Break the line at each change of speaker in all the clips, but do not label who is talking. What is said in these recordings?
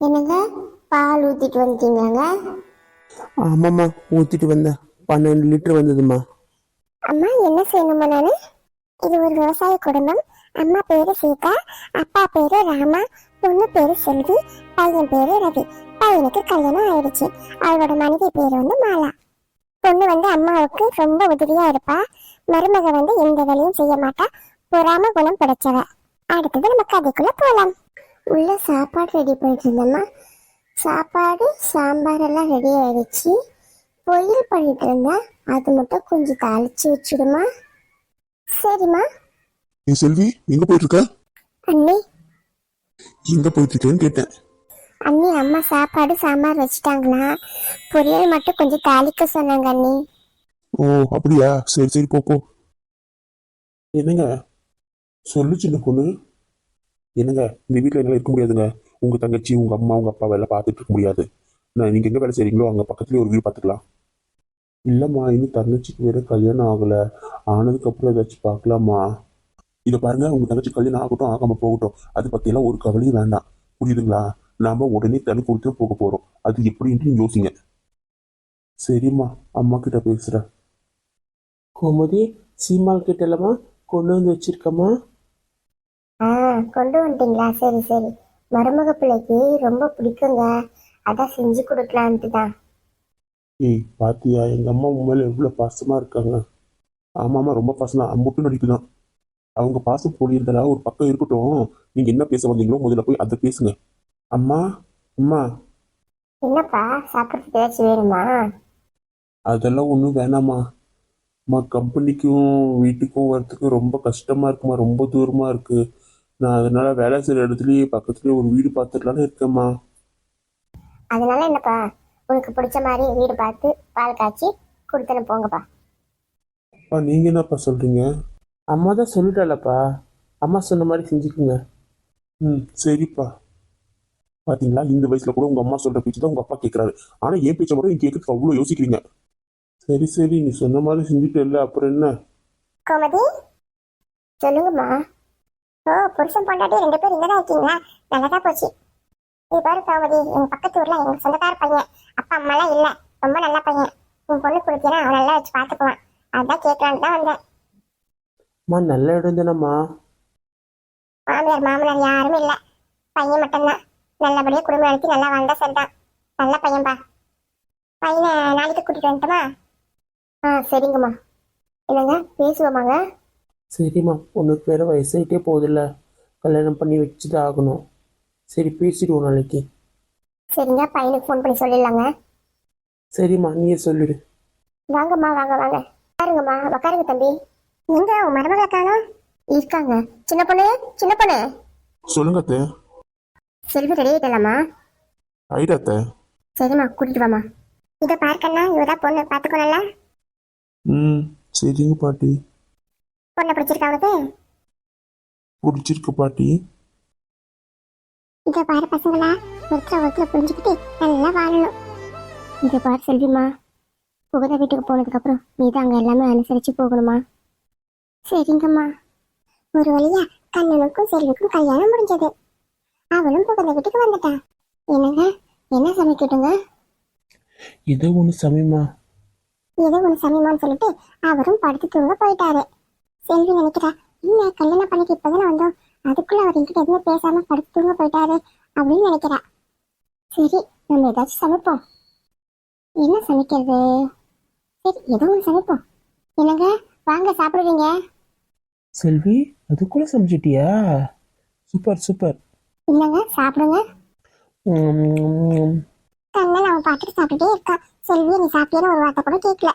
என்னங்க? பால் ஊத்திட்டு வந்துட்டீங்களாங்க?
ஆமாம்மா ஊற்றிட்டு வந்தேன். பன்னெண்டு லிட்டர் வந்ததும்மா.
அம்மா என்ன செய்யணுமா நானு? இது ஒரு விவசாய குடும்பம். அம்மா பேரு சீதா அப்பா பேரு ராமா பொண்ணு பேரு செல்வி பையன் பேரு ரவி. பையனுக்கு கல்யாணம் ஆயிடுச்சு. அவளோட மனைவி பேரு வந்து மாலா. பொண்ணு வந்து அம்மாவுக்கு ரொம்ப உதவியா இருப்பா. மருமக வந்து எந்த வேலையும் செய்ய மாட்டா. பொறாம குணம் படைச்சவ. அடுத்தது நம்ம கதைக்குள்ள போலாம். உள்ள சாப்பாடு ரெடி பண்ணிட்டு இருந்தோம்மா சாப்பாடு சாம்பார் எல்லாம் ரெடி ஆயிடுச்சு. பொரியல் பண்ணிட்டு இருந்தேன். அது மட்டும் கொஞ்சம் தாளிச்சு வச்சுடுமா. சரிம்மா.
ஏ செல்வி எங்க போயிட்டு இருக்க
அண்ணி.
எங்க போயிட்டு இருக்கேன்னு கேட்டேன்.
அண்ணி அம்மா சாப்பாடு சாம்பார் வச்சுட்டாங்களா? பொரியல் மட்டும் கொஞ்சம் தாளிக்க சொன்னாங்க அண்ணி.
ஓ அப்படியா? சரி சரி போ போ. என்னங்க? சொல்லு சின்ன பொண்ணு. என்னங்க இந்த வீட்டில் என்னால் இருக்க முடியாதுங்க. உங்கள் தங்கச்சி உங்கள் அம்மா உங்கள் அப்பா வேலை பார்த்துட்டு இருக்க முடியாது. நான் நீங்கள் எங்கே வேலை செய்கிறீங்களோ அங்கே பக்கத்துலயே ஒரு வீடு பார்த்துக்கலாம். இல்லைம்மா இன்னும் தங்கச்சிக்கு வேறு கல்யாணம் ஆகலை. ஆனதுக்கப்புறம் ஏதாச்சும் பார்க்கலாமா? இதை பாருங்க உங்கள் தங்கச்சி கல்யாணம் ஆகட்டும் ஆகாம போகட்டும். அது பற்றியெல்லாம் ஒரு கவலையும் வேண்டாம். புரியுதுங்களா? நாம் உடனே தனி கொடுத்து போக போகிறோம் அது எப்படின்ட்டு யோசிங்க. சரிம்மா அம்மா கிட்ட பேசுகிறேன்
கோமதி சீமால் கிட்டலமா கொண்டு வந்து வச்சிருக்கம்மா.
ஆ கொண்டு வந்துட்டீங்களா? சரி சரி. மருமக பிள்ளைக்கு ரொம்ப பிடிக்குங்க. அதான் செஞ்சு கொடுக்கலான்ட்டு தான்
ஏய் பாத்தியா எங்க அம்மா உன் மேல எவ்வளவு பாசமா இருக்காங்க. ஆமாமா ரொம்ப பாசம் தான். அம்புட்டு நடிப்பு தான். அவங்க பாசம் பொழியிருந்தா ஒரு பக்கம் இருக்கட்டும். நீங்க என்ன பேச வந்தீங்களோ முதல்ல போய் அதை பேசுங்க. அம்மா அம்மா.
என்னப்பா சாப்பிட்றதுக்கு ஏதாச்சும் வேணுமா?
அதெல்லாம் ஒன்றும் வேணாம்மா. அம்மா கம்பெனிக்கும் வீட்டுக்கும் வரத்துக்கு ரொம்ப கஷ்டமா இருக்குமா? ரொம்ப தூரமா இருக்கு. நான் அதனால வேலை செய்யற இடத்துலயே பக்கத்துலயே ஒரு வீடு பார்த்துடலான்னு இருக்கேம்மா.
அதனால என்னப்பா உனக்கு பிடிச்ச மாதிரி வீடு பார்த்து பால் காய்ச்சி கொடுத்துன்னு போங்கப்பா.
அப்பா நீங்க என்னப்பா சொல்றீங்க?
அம்மா தான் சொல்லிட்டாலப்பா அம்மா சொன்ன மாதிரி செஞ்சுக்குங்க.
ம் சரிப்பா. பாத்தீங்களா? இந்த வயசுல கூட உங்க அம்மா சொல்ற பேச்சு தான் உங்க அப்பா கேக்குறாரு. ஆனா என் பேச்சை மட்டும் நீங்க கேட்கறதுக்கு அவ்வளவு யோசிக்கிறீங்க. சரி சரி நீ சொன்ன மாதிரி செஞ்சுட்டு இல்ல அப்புறம் என்ன?
கோமதி சொல்லுங்கம்மா. ஓ புருஷன் பொண்டாட்டி ரெண்டு பேரும் இங்கே தான் இருக்கீங்களா? நல்லதா போச்சு. இது பாரு கோமதி எங்க பக்கத்து ஊர்ல எங்க சொந்தக்கார பையன். அப்பா அம்மாலாம் இல்ல. ரொம்ப நல்ல பையன். உன் பொண்ணு கொடுத்தீங்கன்னா அவன் நல்லா வச்சு பார்த்துக்குவான். அதான் கேட்கலான்னு தான் வந்தேன்.
அம்மா நல்ல இடம் தானம்மா?
மாமியார் மாமனார் யாருமே இல்ல. பையன் மட்டும்தான். நல்லபடியா குடும்பம் நடத்தி நல்லா வாழ்ந்தா சரிதான். நல்ல பையன்பா. பையனை நாளைக்கு கூட்டிட்டு வந்துட்டுமா ஆ சரிங்கம்மா. என்னங்க பேசுவோமாங்க?
சரிம்மா பொண்ணுக்கு வேற வயசாயிட்டே போகுதுல்ல. கல்யாணம் பண்ணி வச்சுட்டு ஆகணும். சரி பேசிடுவோம் நாளைக்கு.
சரிங்க பையனுக்கு ஃபோன் பண்ணி சொல்லிடலாங்க.
சரிம்மா நீயே சொல்லிடு.
வாங்கம்மா வாங்க வாங்க. உட்காருங்கம்மா உட்காருங்க தம்பி. எங்க உன் மருமகளை காணோம் இருக்காங்க. சின்ன பொண்ணு சின்ன பொண்ணு.
சொல்லுங்க அத்தை.
செல்வி ரெடி ஆயிட்டலாமா
ஐடா அத்தை.
சரிம்மா கூட்டிட்டு வாமா இதை பார்க்கண்ணா இவதான் பொண்ணு. பார்த்துக்கோனல்ல?
ம் சரிங்க பாட்டி.
பொண்ணை பிடிச்சிருக்கா உனக்கு?
பிடிச்சிருக்கு பாட்டி.
இதை பாரு பசங்களா ஒருத்தர் ஒருத்தர் புரிஞ்சுக்கிட்டு நல்லா வாழணும். இதை பாரு செல்விமா புகுத வீட்டுக்கு போனதுக்கப்புறம் நீ தான் அங்கே எல்லாமே அனுசரித்து போகணுமா? சரிங்கம்மா. ஒரு வழியா கண்ணனுக்கும் செல்விக்கும் கல்யாணம் முடிஞ்சது. அவளும் புகுந்த வீட்டுக்கு வந்துட்டா. என்னங்க என்ன சமைக்கட்டுங்க?
ஏதோ ஒன்று சமயமா
ஏதோ ஒன்று சமயமான்னு சொல்லிட்டு அவரும் படுத்து தூங்க போயிட்டாரு. செல்வி நினைக்கிறா. என்ன கல்யாணம் பண்ணிட்டு இப்பதானே வந்தோம். அதுக்குள்ள அவர் என்கிட்ட எதுவுமே பேசாம படுத்து தூங்க போயிட்டாரு அப்படின்னு நினைக்கிறா. சரி நம்ம ஏதாச்சும் சமைப்போம். என்ன சமைக்கிறது? சரி ஏதோ ஒன்று சமைப்போம். என்னங்க? வாங்க சாப்பிடுவீங்க
செல்வி அதுக்குள்ள சமைச்சிட்டியா? Super super.
இல்லைங்க சாப்பிடுங்க. கண்ணன் அவன் பாட்டுக்கு சாப்பிட்டுட்டே இருக்கான் செல்வி நீ சாப்பிட்டேன்னு ஒரு வார்த்தை கூட கேட்கல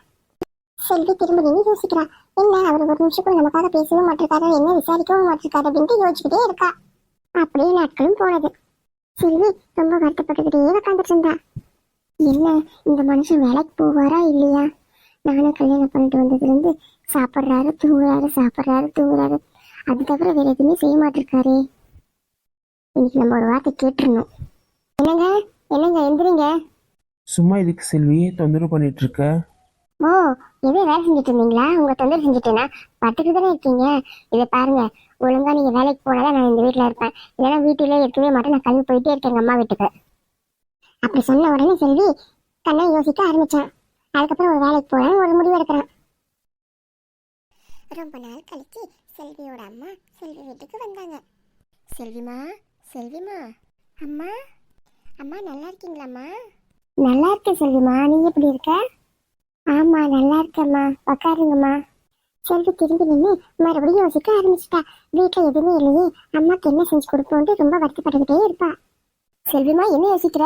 செல்வி திரும்ப நின்று யோசிக்கிறா. என்ன அவர் ஒரு நிமிஷம் கூட நமக்காக பேசவும் மாட்டிருக்காரு? என்ன விசாரிக்கவும் மாட்டிருக்காரு? அப்படின்ட்டு யோசிச்சுக்கிட்டே இருக்கா. அப்படியே நாட்களும் போனது. செல்வி ரொம்ப வருத்தப்பட்டுக்கிட்டே உட்காந்துட்டு இருந்தா. என்ன இந்த மனுஷன் வேலைக்கு போவாரா இல்லையா? நானும் கல்யாணம் பண்ணிட்டு வந்ததுலேருந்து சாப்பிட்றாரு தூங்குறாரு சாப்பிட்றாரு தூங்குறாரு. அது தவிர வேற எதுவுமே செய்ய மாட்டிருக்காரு. இன்னைக்கு நம்ம ஒரு வார்த்தை கேட்டுருணும் என்னங்க? என்னங்க எந்திரிங்க.
சும்மா இதுக்கு செல்வி தொந்தரவு பண்ணிட்டு இருக்க.
ஓ எதுவும் வேலை செஞ்சுட்டு இருந்தீங்களா உங்க தொந்தரவு செஞ்சுட்டேனா? பட்டுக்கு தானே இருக்கீங்க. இதை பாருங்க. ஒழுங்கா நீங்க வேலைக்கு போனாதான் நான் இந்த வீட்ல இருப்பேன். இல்லைன்னா வீட்டிலே இருக்கவே மாட்டேன். நான் கிளம்பி போயிட்டே இருக்கேன் எங்க அம்மா வீட்டுக்கு. அப்படி சொன்ன உடனே செல்வி கண்ணன் யோசிக்க ஆரம்பிச்சான். அதுக்கப்புறம் ஒரு வேலைக்கு போறேன் ஒரு முடிவு எடுக்கிறான். ரொம்ப நாள் கழிச்சு செல்வியோட அம்மா செல்வி வீட்டுக்கு வந்தாங்க. செல்விமா செல்விமா. அம்மா அம்மா நல்லா இருக்கீங்களாம்மா? நல்லா இருக்கேன் செல்விமா. நீங்க எப்படி இருக்க? ஆமா நல்லா இருக்கேம்மா. உக்காருங்கம்மா. செல்வி திரும்பி நின்று மறுபடியும் யோசிக்க ஆரம்பிச்சிட்டா. வீட்டில் எதுவுமே இல்லையே. அம்மாக்கு என்ன செஞ்சு கொடுப்போன்ட்டு ரொம்ப வருத்தப்பட்டுக்கிட்டே இருப்பா. செல்விமா என்ன யோசிக்கிற?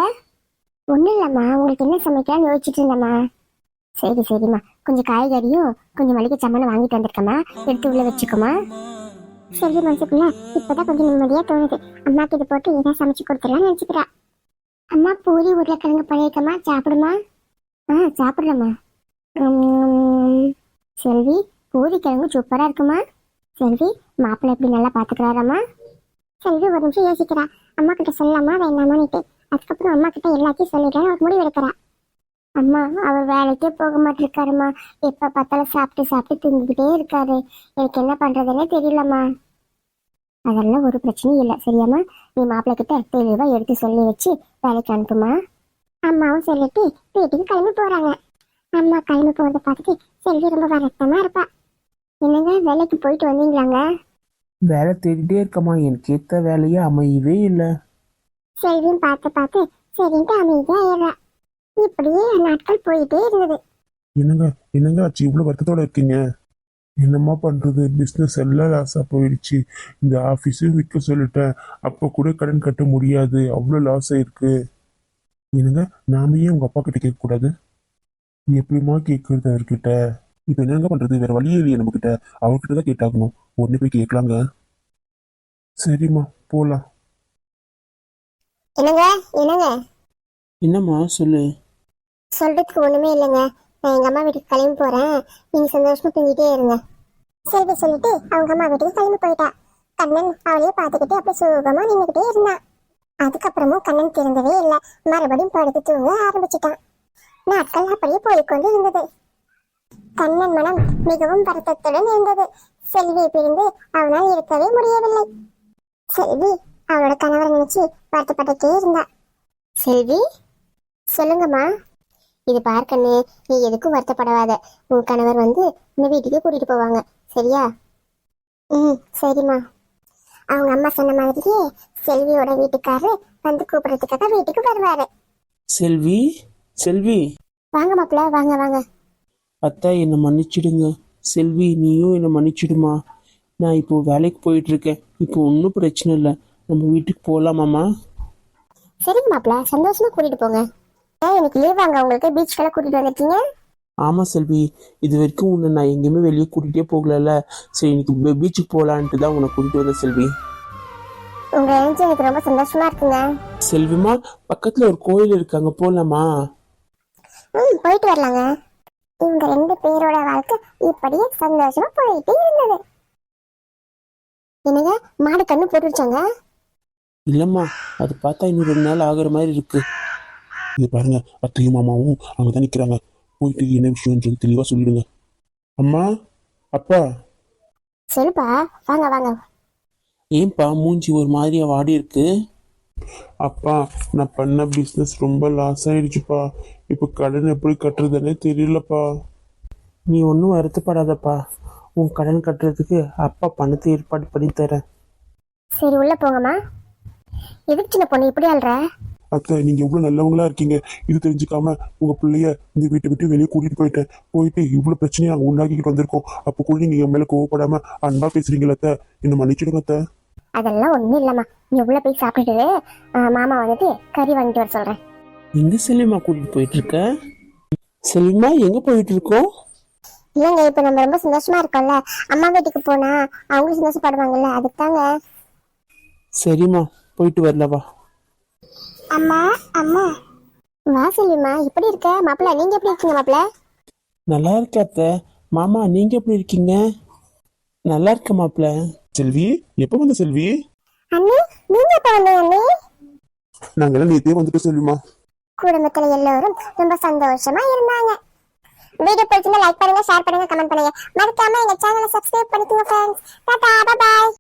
ஒன்றும் இல்லைம்மா. உங்களுக்கு என்ன சமைக்கலாம்னு யோசிச்சுட்டு இருந்தம்மா. சரி சரிம்மா. கொஞ்சம் காய்கறியும் கொஞ்சம் மளிகை சாமானும் வாங்கிட்டு வந்திருக்கம்மா. எடுத்து உள்ள வச்சுக்கோமா செல்வி மனசுக்குள்ள இப்பதான் கொஞ்சம் நிம்மதியா தோணுது. அம்மாக்கு இது போட்டு ஏதாவது சமைச்சு கொடுத்துடலாம்னு நினைச்சுக்கிறா. அம்மா பூரி உருளைக்கிழங்கு பழையக்கம்மா சாப்பிடுமா? ஆ சாப்பிட்றேம்மா செல்வி பூரி கிழங்கு சூப்பராக இருக்குமா? செல்வி மாப்பிள்ளை எப்படி நல்லா பாத்துக்கிறாராம்மா செல்வி ஒரு நிமிஷம் யோசிக்கிறா. அம்மா கிட்ட சொல்லாமா வேணாமான்னுட்டு அதுக்கப்புறம் அம்மா கிட்ட எல்லாத்தையும் சொல்லிடுறேன் ஒரு முடிவு எடுக்கிறா. அம்மா அவர் வேலைக்கே போக மாட்டிருக்காருமா. எப்போ பார்த்தாலும் சாப்பிட்டு சாப்பிட்டு தூங்கிக்கிட்டே இருக்காரு. எனக்கு என்ன பண்ணுறதுன்னே தெரியலம்மா. அதெல்லாம் ஒரு பிரச்சனையும் இல்லை சரியாம்மா? நீ மாப்பிள்ளை கிட்ட தெளிவாக எடுத்து சொல்லி வச்சு வேலைக்கு அனுப்புமா? அம்மாவும் சொல்லிட்டு வீட்டுக்கு கிளம்பி போகிறாங்க அம்மா கிளம்பி போறத பார்த்துட்டு செல்வி ரொம்ப வருத்தமா இருப்பா. என்னங்க வேலைக்கு போயிட்டு வந்தீங்களாங்க?
வேலை தேடிட்டே இருக்கம்மா. எனக்கு ஏற்ற வேலையே அமையவே இல்லை.
செல்வியும் பார்த்து பார்த்து சரின்ட்டு அமைதியா ஆயிடுறா இப்படியே நாட்கள் போயிட்டே இருந்தது.
என்னங்க என்னங்க ஆச்சு? இவ்வளோ வருத்தத்தோட இருக்கீங்க? என்னம்மா பண்றது? பிஸ்னஸ் எல்லாம் லாஸாக போயிடுச்சு. இந்த ஆஃபீஸும் விற்க சொல்லிட்டேன். அப்போ கூட கடன் கட்ட முடியாது. அவ்வளோ லாஸ் ஆயிருக்கு என்னங்க நாம ஏன் உங்க அப்பா கிட்ட கேட்கக்கூடாது? எப்படிம்மா கேட்கறது அவர்கிட்ட? இப்போ என்னங்க பண்றது? வேற வழியே இல்லையே நம்ம கிட்ட அவர்கிட்ட தான் கேட்டாகணும். உடனே போய் கேட்கலாங்க. சரிம்மா போலாம்.
என்னங்க? என்னங்க?
என்னம்மா சொல்லு.
சொல்றதுக்கு ஒண்ணுமே இல்லைங்க. நான் எங்க அம்மா வீட்டுக்கு கிளம்பி போறேன். நீங்க சந்தோஷமா தூங்கிட்டே இருங்க. சரி சொல்லிட்டு அவங்க அம்மா வீட்டுக்கு கிளம்பி போயிட்டா. கண்ணன் அவளையே பார்த்துக்கிட்டு அப்படியே சுகமா நின்றுக்கிட்டே இருந்தான். அதுக்கப்புறமும் கண்ணன் திறந்தவே இல்லை. மறுபடியும் படுத்து தூங்க ஆரம்பிச்சிட்டான். நாட்கள் அப்படியே போய்க்கொண்டு இருந்தது கண்ணன் மனம் மிகவும் வருத்தத்துடன் இருந்தது. செல்வியை பிரிந்து அவனால் இருக்கவே முடியவில்லை. செல்வி அவளோட கணவரை நினைச்சு வருத்தப்பட்டுட்டே இருந்தா. செல்வி சொல்லுங்கம்மா. இது பார்க்கண்ணு நீ எதுக்கும் வருத்தப்படாத. உன் கணவர் வந்து இந்த வீட்டுக்கே கூட்டிட்டு போவாங்க. சரியா? ம் சரிம்மா. அவங்க அம்மா சொன்ன மாதிரியே செல்வியோட வீட்டுக்காரர் வந்து கூப்பிடுறதுக்காக வீட்டுக்கு வருவாரு.
செல்வி? செல்வி.
வாங்க மாப்பிள்ள வாங்க வாங்க.
அத்தா என்னை மன்னிச்சிடுங்க. செல்வி நீயும் என்னை மன்னிச்சிடுமா? நான் இப்போ வேலைக்கு போயிட்டு இருக்கேன் இப்போ ஒன்றும் பிரச்சனை இல்லை. நம்ம வீட்டுக்கு போகலாமாம்மா
சரிங்க மாப்பிள்ள சந்தோஷமா கூட்டிட்டு போங்க. ஏன் எனக்கு லீவ் வாங்க. உங்களுக்கு பீச்சுக்கெல்லாம் கூட்டிட்டு வந்திருக்கீங்க?
ஆமாம் செல்வி. இது வரைக்கும் உன்னை நான் எங்கேயுமே வெளியே கூட்டிகிட்டே போகலல்ல. சரி இன்னைக்கு பீச்சுக்கு போகலான்ட்டு தான் உன்னை கூட்டிகிட்டு வந்தேன் செல்வி.
உங்க நினைச்சு எனக்கு ரொம்ப சந்தோஷமா இருக்குங்க.
செல்விமா பக்கத்தில் ஒரு கோயில் இருக்காங்க போகலாமா
ம் போயிட்டு வரலாங்க. இவங்க ரெண்டு பேரோட வாழ்க்கை இப்படியே சந்தோஷமா போயிட்டே இருந்தது. என்னங்க மாடு கண்ணு போட்டுருச்சாங்க
இல்லைம்மா அது பார்த்தா இன்னும் ரெண்டு நாள் ஆகுற மாதிரி இருக்கு.
இது பாருங்க அத்தையும் மாமாவும் அங்கே தான் நிற்கிறாங்க போயிட்டு என்ன விஷயம்ன்றது தெளிவாக சொல்லிடுங்க. அம்மா அப்பா.
சொல்லுப்பா வாங்க வாங்க.
ஏன்பா மூஞ்சி ஒரு மாதிரியா வாடி இருக்கு?
அப்பா நான் பண்ண பிஸ்னஸ் ரொம்ப லாஸ் ஆயிடுச்சுப்பா. இப்போ கடன் எப்படி கட்டுறதுன்னே தெரியலப்பா.
நீ ஒன்றும் வருத்தப்படாதப்பா. உன் கடன் கட்டுறதுக்கு அப்பா பணத்தை ஏற்பாடு பண்ணி தரேன்.
சரி உள்ள போங்கம்மா. எதுக்கு சின்ன பொண்ணு இப்படி ஆள்ற?
அத்தை நீங்க எவ்வளவு நல்லவங்களா இருக்கீங்க. இது தெரிஞ்சுக்காம உங்க பிள்ளைய இந்த வீட்டை விட்டு வெளியே கூட்டிட்டு போயிட்டேன். போயிட்டு இவ்வளவு பிரச்சனையை நாங்க உண்டாக்கிட்டு வந்திருக்கோம். அப்போ கூட நீங்க என் மேல கோவப்படாம அன்பா பேசுறீங்களா அத்தை. என்ன மன்னிச்சிடுங்க அத்தை.
அதெல்லாம் ஒண்ணும் இல்லம்மா. நீ உள்ள போய் சாப்பிட்டுட்டு மாமா வந்துட்டு கறி வாங்கிட்டு வர சொல்றேன்.
எங்க செல்விமா கூட்டிட்டு போயிட்டு இருக்க? செல்விமா எங்க போயிட்டு இருக்கோம்
இல்லைங்க இப்ப நம்ம ரொம்ப சந்தோஷமா இருக்கோம்ல. அம்மா வீட்டுக்கு போனா அவங்களும் சந்தோஷப்படுவாங்கல்ல அதுக்கு தாங்க
சரிம்மா போயிட்டு வரலவா
அம்மா அம்மா. வா செல்விமா எப்படி இருக்க? மாப்பிள்ள நீங்க எப்படி இருக்கீங்க மாப்பிள்ள?
நல்லா இருக்க அத்தை. மாமா நீங்க எப்படி இருக்கீங்க? நல்லா இருக்க மாப்பிள்ள.
செல்வி எப்ப வந்த செல்வி?
அண்ணி நீங்க எப்ப வந்தீங்க அண்ணி?
நாங்கெல்லாம் நேத்தே வந்துட்டு செல்விமா
குடும்பத்துல எல்லாரும் ரொம்ப சந்தோஷமா இருந்தாங்க. வீடியோ பிடிச்சிருந்தா லைக் பண்ணுங்க ஷேர் பண்ணுங்க கமெண்ட் பண்ணுங்க. மறக்காம எங்க சேனலை சப்ஸ்கிரைப் பண்ணிக்கோங்க ஃப்ரெண்ட்ஸ் டாடா பை பாய்